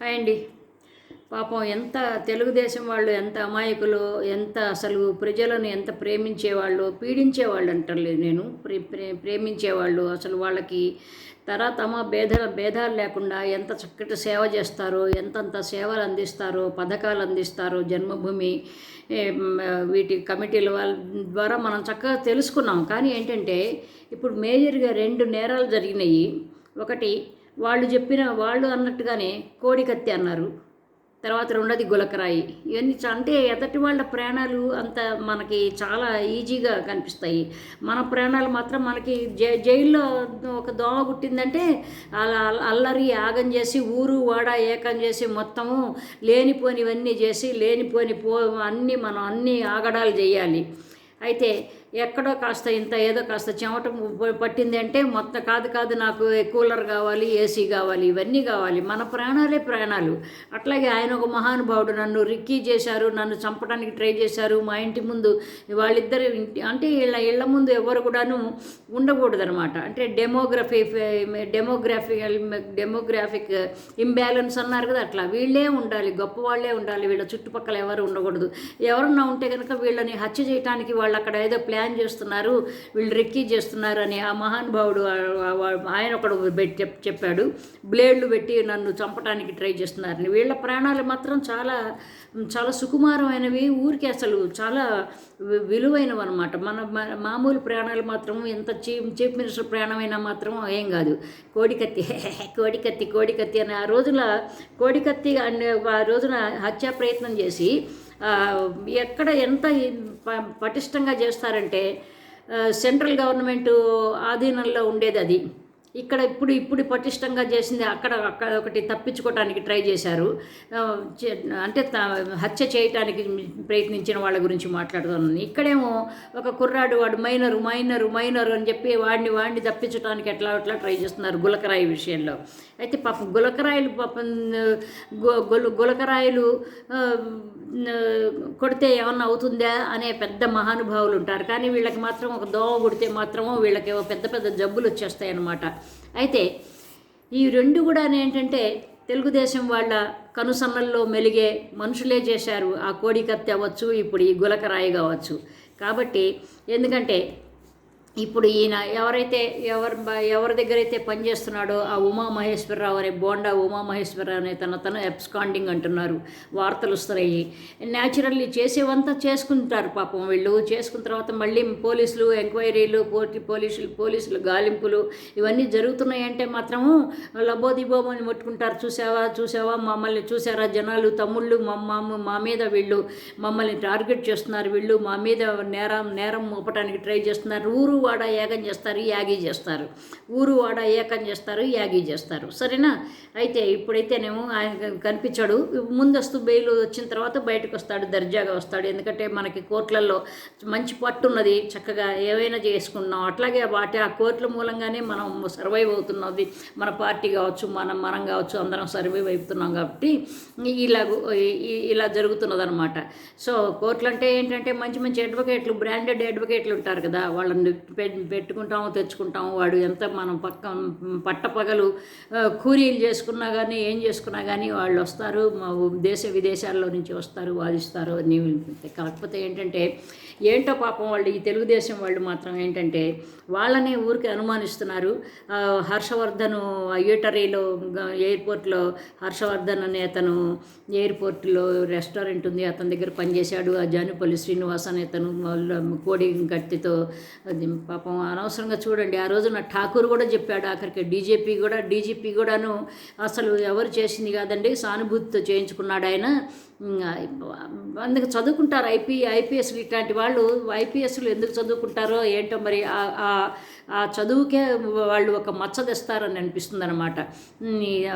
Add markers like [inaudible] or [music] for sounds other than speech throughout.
Hi అండి. పాపం ఎంత తెలుగుదేశం వాళ్ళు ఎంత అమాయకులు ఎంత అసలు ప్రజలను ఎంత ప్రేమించేవాళ్ళు పీడించేవాళ్ళు అంటలేదు నేను. ప్రే ప్రే ప్రేమించేవాళ్ళు అసలు వాళ్ళకి తరతమ భేద భేదాలు లేకుండా ఎంత చక్కటి సేవ చేస్తారో ఎంతంత సేవలు అందిస్తారో పథకాలు అందిస్తారో జన్మభూమి వీటి కమిటీల వాళ్ళ ద్వారా మనం చక్కగా తెలుసుకున్నాం. కానీ ఏంటంటే ఇప్పుడు మేజర్గా రెండు నేరాలు జరిగినాయి. ఒకటి వాళ్ళు చెప్పిన వాళ్ళు అన్నట్టుగానే కోడికత్తి అన్నారు. తర్వాత రెండోది గులకరాయి. ఇవన్నీ అంటే ఎదటి వాళ్ళ ప్రాణాలు అంత మనకి చాలా ఈజీగా కనిపిస్తాయి. మన ప్రాణాలు మాత్రం మనకి జై జైల్లో ఒక దోమ కుట్టిందంటే అలా అల్లరి యాగం చేసి ఊరు వాడ ఏకం చేసి మొత్తము లేనిపోనివన్నీ చేసి లేనిపోని పో అన్నీ మనం అన్నీ ఆగడాలు చేయాలి. అయితే ఎక్కడో కాస్త ఇంత ఏదో కాస్త చెమట పట్టింది అంటే మొత్తం కాదు కాదు నాకు కూలర్ కావాలి ఏసీ కావాలి ఇవన్నీ కావాలి. మన ప్రాణాలే ప్రాణాలు. అట్లాగే ఆయన ఒక మహానుభావుడు నన్ను రిక్కీ చేశారు నన్ను చంపడానికి ట్రై చేశారు. మా ఇంటి ముందు వాళ్ళిద్దరు ఇంటి అంటే వీళ్ళ ఇళ్ళ ముందు ఎవరు కూడాను ఉండకూడదు అనమాట అంటే డెమోగ్రఫీ డెమోగ్రఫీ డెమోగ్రాఫిక్ ఇంబ్యాలెన్స్ అన్నారు కదా అట్లా. వీళ్ళే ఉండాలి గొప్ప వాళ్ళే ఉండాలి. వీళ్ళ చుట్టుపక్కల ఎవరు ఉండకూడదు. ఎవరన్నా ఉంటే కనుక వీళ్ళని హత్య చేయడానికి వాళ్ళు అక్కడ ఏదో ప్లాన్ ప్లాన్ చేస్తున్నారు వీళ్ళు రెక్కీ చేస్తున్నారు అని ఆ మహానుభావుడు ఆయన ఒకడు పెట్టి చెప్- చెప్పాడు. బ్లేడ్లు పెట్టి నన్ను చంపడానికి ట్రై చేస్తున్నారని. వీళ్ళ ప్రాణాలు మాత్రం చాలా చాలా సుకుమారమైనవి. ఊరికి అసలు చాలా వి- విలువైనవి అనమాట మన మామూలు ప్రాణాలు మాత్రం ఎంత చీఫ్ చీఫ్ మినిస్టర్ ప్రాణమైనా మాత్రం ఏం కాదు. కోడికత్తి [laughs] కోడికత్తి కోడికత్తి అని ఆ రోజున కోడికత్తి అనే ఆ రోజున హత్యా ప్రయత్నం చేసి ఎక్కడ ఎంత ప- పటిష్టంగా చేస్తారంటే సెంట్రల్ గవర్నమెంట్ ఆధీనంలో ఉండేది అది. ఇక్కడ ఇప్పుడు ఇప్పుడు పటిష్టంగా చేసింది అక్కడ అక్కడ ఒకటి తప్పించుకోవటానికి ట్రై చేశారు. చే- అంటే హత్య చేయటానికి ప్రయత్నించిన వాళ్ళ గురించి మాట్లాడుతున్నాను ఇక్కడేమో ఒక కుర్రాడు వాడు మైనరు మైనరు మైనరు అని చెప్పి వాడిని వాడిని తప్పించడానికి ఎట్లా అట్లా ట్రై చేస్తున్నారు గులకరాయి విషయంలో. అయితే పాపం గులకరాయిలు పాపం గు- గులకరాయిలు కొడితే ఏమన్నా అవుతుందా అనే పెద్ద మహానుభావులు ఉంటారు. కానీ వీళ్ళకి మాత్రం ఒక దోమ కొడితే మాత్రమో వీళ్ళకి పెద్ద పెద్ద జబ్బులు వచ్చేస్తాయి అన్నమాట అయితే ఈ రెండు కూడా ఏంటంటే తెలుగుదేశం వాళ్ళ కనుసన్నల్లో మెలిగే మనుషులే చేశారు. ఆ కోడికత్తి అవ్వచ్చు ఇప్పుడు ఈ గులకరాయి కావచ్చు. కాబట్టి ఎందుకంటే ఇప్పుడు ఈయన ఎవరైతే ఎవరి ఎవరి దగ్గర అయితే పనిచేస్తున్నాడో ఆ ఉమా మహేశ్వరరావు అనే బోండా ఉమా మహేశ్వరరావు అనే తన తను ఎబ్స్కాండింగ్ అంటున్నారు. వార్తలు వస్తున్నాయి. న్యాచురల్లీ చేసేవంతా చేసుకుంటారు పాపం వీళ్ళు. చేసుకున్న తర్వాత మళ్ళీ పోలీసులు ఎంక్వైరీలు పోటీ పోలీసులు పోలీసులు గాలింపులు ఇవన్నీ జరుగుతున్నాయంటే మాత్రము లబోదిబోమని ముట్టుకుంటారు. చూసావా? చూసావా? మమ్మల్ని చూసారా? జనాలు తమ్ముళ్ళు మా మా- మా మీద వీళ్ళు మమ్మల్ని టార్గెట్ చేస్తున్నారు. వీళ్ళు మా మీద నేరం నేరం మోపడానికి ట్రై చేస్తున్నారు. ఊరు వాడ ఏకం చేస్తారు యాగి చేస్తారు. ఊరు వాడ ఏకం చేస్తారు యాగి చేస్తారు. సరేనా? అయితే ఇప్పుడైతేనేమో ఆయన కనిపించాడు. ముందస్తు బెయిల్ వచ్చిన తర్వాత బయటకు వస్తాడు దర్జాగా వస్తాడు. ఎందుకంటే మనకి కోర్టులలో మంచి పట్టు ఉన్నది చక్కగా ఏవైనా చేసుకున్నాం. అట్లాగే వాటి ఆ కోర్టుల మూలంగానే మనం సర్వైవ్ అవుతున్నది. మన పార్టీ కావచ్చు మనం మనం కావచ్చు అందరం సర్వైవ్ అవుతున్నాం కాబట్టి ఇలా ఇలా జరుగుతున్నది అనమాట సో కోర్టులు అంటే ఏంటంటే మంచి మంచి అడ్వకేట్లు బ్రాండెడ్ అడ్వకేట్లు ఉంటారు కదా వాళ్ళని పెట్టుకుంటాము తెచ్చుకుంటాము. వాడు ఎంత మనం పక్క పట్టపగలు కూలీలు చేసుకున్నా కానీ ఏం చేసుకున్నా కానీ వాళ్ళు వస్తారు. మా దేశ విదేశాల్లో నుంచి వస్తారు వాదిస్తారు. అని కాకపోతే ఏంటంటే ఏంటో పాపం వాళ్ళు ఈ తెలుగుదేశం వాళ్ళు మాత్రం ఏంటంటే వాళ్ళని ఊరికి అనుమానిస్తున్నారు. హర్షవర్ధను యూటరీలో ఎయిర్పోర్ట్లో హర్షవర్ధన్ అనే అతను ఎయిర్పోర్ట్లో రెస్టారెంట్ ఉంది. అతని దగ్గర పనిచేశాడు. ఆ జానుపల్లి శ్రీనివాస్ అనే అతను వాళ్ళ కోడి గట్టితో అది పాపం అనవసరంగా చూడండి. ఆ రోజున ఠాకూర్ కూడా చెప్పాడు ఆఖరికి డీజేపీ కూడా డీజీపీ కూడాను అసలు ఎవరు చేసింది కాదండి సానుభూతితో చేయించుకున్నాడు ఆయన. అందుకు చదువుకుంటారు ఐపీ ఐపీఎస్లు ఇట్లాంటి వాళ్ళు. ఐపీఎస్లు ఎందుకు చదువుకుంటారో ఏంటో మరి ఆ- ఆ- చదువుకే వాళ్ళు ఒక మచ్చ తెస్తారని అనిపిస్తుంది అనమాట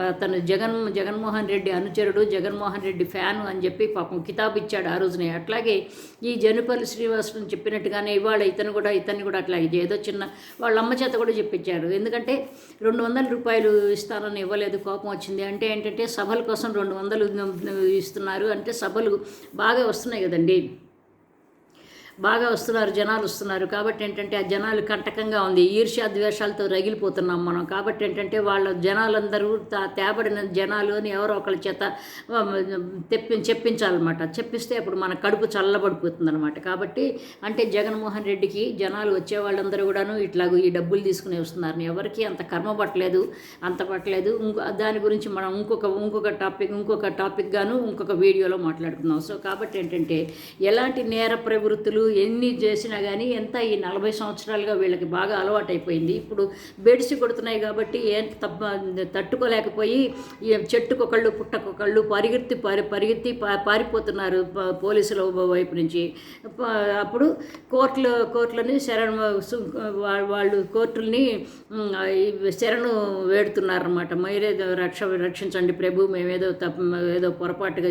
అతను జగన్ జగన్మోహన్ రెడ్డి అనుచరుడు జగన్మోహన్ రెడ్డి ఫ్యాను అని చెప్పి పాపం కితాబ్ ఇచ్చాడు ఆ రోజునే. అట్లాగే ఈ జనుపల్లి శ్రీనివాసుని చెప్పినట్టుగానే ఇవాళ ఇతను కూడా ఇతన్ని కూడా అట్లా అట్లాగే ఏదో చిన్న వాళ్ళ అమ్మ చేత కూడా చెప్పించారు. ఎందుకంటే రెండు వందల రూపాయలు ఇస్తానని ఇవ్వలేదు కోపం వచ్చింది. అంటే ఏంటంటే సభల కోసం రెండు వందలు ఇస్తున్నారు. అంటే సభలు బాగా వస్తున్నాయి కదండి. బాగా వస్తున్నారు జనాలు వస్తున్నారు. కాబట్టి ఏంటంటే ఆ జనాలు కంటకంగా ఉంది. ఈర్ష్యా ద్వేషాలతో రగిలిపోతున్నాం మనం. కాబట్టి ఏంటంటే వాళ్ళ జనాలందరూ తా- తేబడిన జనాలు అని ఎవరో ఒకళ్ళ చేత తెప్పి చెప్పించాలన్నమాట. చెప్పిస్తే అప్పుడు మన కడుపు చల్లబడిపోతుంది అనమాట కాబట్టి అంటే జగన్మోహన్ రెడ్డికి జనాలు వచ్చే వాళ్ళందరూ కూడాను ఇట్లాగూ ఈ డబ్బులు తీసుకుని వస్తున్నారు ఎవరికి అంత కర్మ పట్టలేదు అంత పట్టలేదు. ఇంకో దాని గురించి మనం ఇంకొక ఇంకొక టాపిక్ ఇంకొక టాపిక్ గాను ఇంకొక వీడియోలో మాట్లాడుకుందాం. సో కాబట్టి ఏంటంటే ఎలాంటి నేర ప్రవృత్తులు ఎన్ని చేసినా కానీ ఎంత ఈ నలభై సంవత్సరాలుగా వీళ్ళకి బాగా అలవాటైపోయింది. ఇప్పుడు బెడిసి కొడుతున్నాయి కాబట్టి ఏం తట్టుకోలేకపోయి ఈ చెట్టుకొకళ్ళు పుట్టకొకళ్ళు పరిగెత్తి పరి పరిగెత్తి పారిపోతున్నారు పోలీసుల వైపు నుంచి. అప్పుడు కోర్టులు కోర్టులని శరణ్ వాళ్ళు కోర్టుల్ని శరణు వేడుతున్నారన్నమాట. మీరే రక్ష రక్షించండి ప్రభు మేమేదో తప్ప ఏదో పొరపాటుగా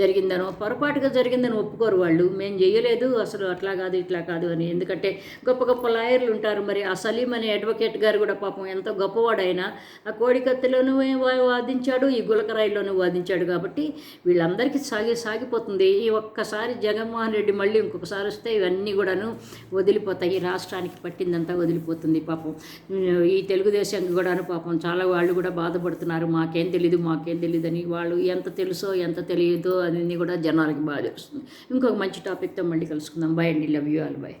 జరిగిందనో పొరపాటుగా జరిగిందని ఒప్పుకోరు వాళ్ళు. మేము చేయలేదు అసలు అట్లా కాదు ఇట్లా కాదు అని. ఎందుకంటే గొప్ప గొప్ప లాయర్లు ఉంటారు మరి. ఆ సలీం అనే అడ్వకేట్ గారు కూడా పాపం ఎంతో గొప్పవాడైనా ఆ కోడికత్తిలోనూ వాదించాడు ఈ గులకరాయిలోనూ వాదించాడు కాబట్టి వీళ్ళందరికీ సాగి సాగిపోతుంది. ఈ ఒక్కసారి జగన్మోహన్ రెడ్డి మళ్ళీ ఇంకొకసారి వస్తే ఇవన్నీ కూడాను వదిలిపోతాయి. ఈ రాష్ట్రానికి పట్టిందంతా వదిలిపోతుంది పాపం. ఈ తెలుగుదేశం కూడాను పాపం చాలా వాళ్ళు కూడా బాధపడుతున్నారు. మాకేం తెలీదు మాకేం తెలియదు అని వాళ్ళు ఎంత తెలుసో ఎంత తెలియదో అన్నీ కూడా జనాలకి బాధ వస్తుంది ఇంకొక మంచి టాపిక్తో మళ్ళీ కలుసుకుందాం. Bye and love you all bye